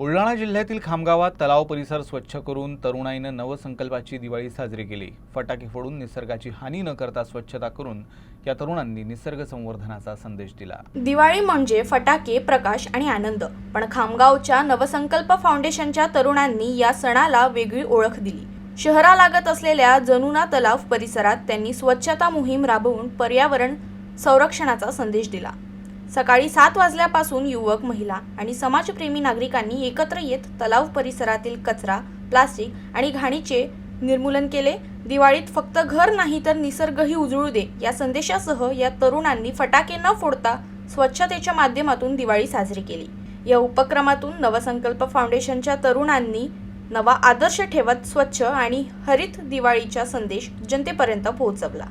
बुलढाणा जिल्ह्यातील खामगावात तलाव परिसर स्वच्छ करून तरुणाईनं नवसंकल्पाची दिवाळी साजरी केली. फटाके फोडून निसर्गाची हानी न करता स्वच्छता करून या तरुणांनी निसर्ग संवर्धनाचा संदेश दिला. दिवाळी म्हणजे फटाके प्रकाश आणि आनंद. पण खामगावच्या नवसंकल्प फाउंडेशनच्या तरुणांनी या सणाला वेगळी ओळख दिली. शहरालागत असलेल्या जनुना तलाव परिसरात त्यांनी स्वच्छता मोहीम राबवून पर्यावरण संरक्षणाचा संदेश दिला. सकाळी सात वाजल्यापासून युवक महिला आणि समाजप्रेमी नागरिकांनी एकत्र येत तलाव परिसरातील कचरा प्लास्टिक आणि घाणीचे निर्मूलन केले. दिवाळीत फक्त घर नाही तर निसर्गही उजळू दे या संदेशासह या तरुणांनी फटाके न फोडता स्वच्छतेच्या माध्यमातून दिवाळी साजरी केली. या उपक्रमातून नवसंकल्प फाउंडेशनच्या तरुणांनी नवा आदर्श ठेवत स्वच्छ आणि हरित दिवाळीचा संदेश जनतेपर्यंत पोहोचवला.